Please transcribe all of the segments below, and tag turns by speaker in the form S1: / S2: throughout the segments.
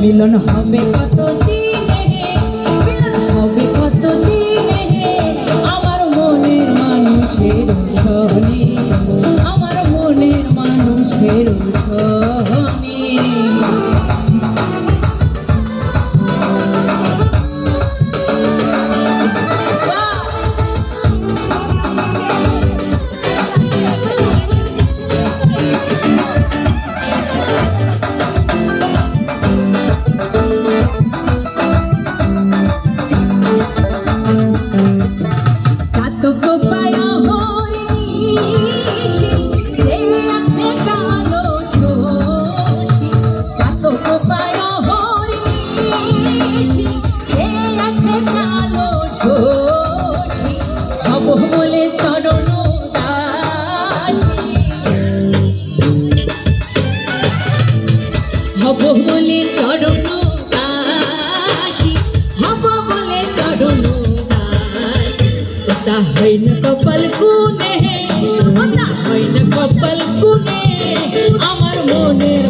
S1: মিলন হবে কত হয় না কপাল কুনে হয় না কপাল কুনে আমার মনের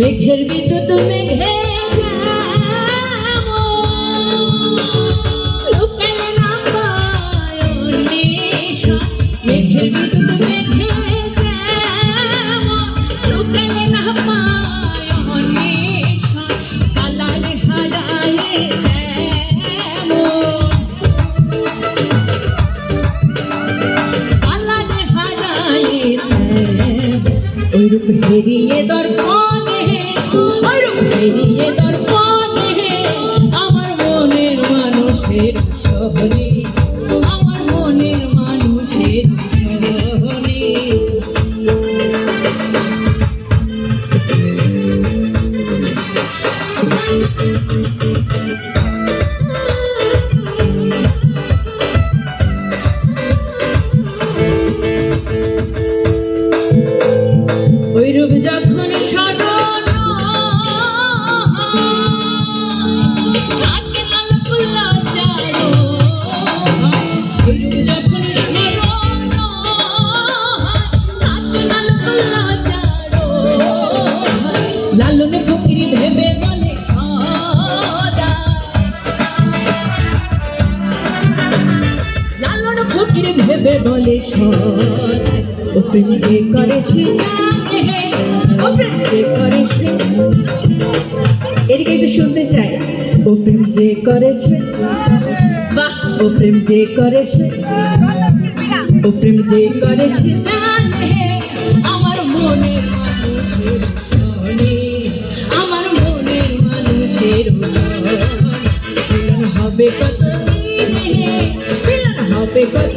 S1: মেঘের বিদ্যুৎ মেঘে মেঘের বিদ্যুৎ মেঘে লুকালে না ওইরূপ হেরিয়ে দর্পণে Thank you. ভেবে বলে সদ ও প্রেম যে করে সে জানে, ও প্রেম যে করে সে। এদিকে একটু শুনতে চাই। ও প্রেম যে করে সে, বাহ, ও প্রেম যে করে সে। ও প্রেম যে করে সে জানে, আমার শোনে, আমার মনের মানুষের হবে কত দিনে হবে কত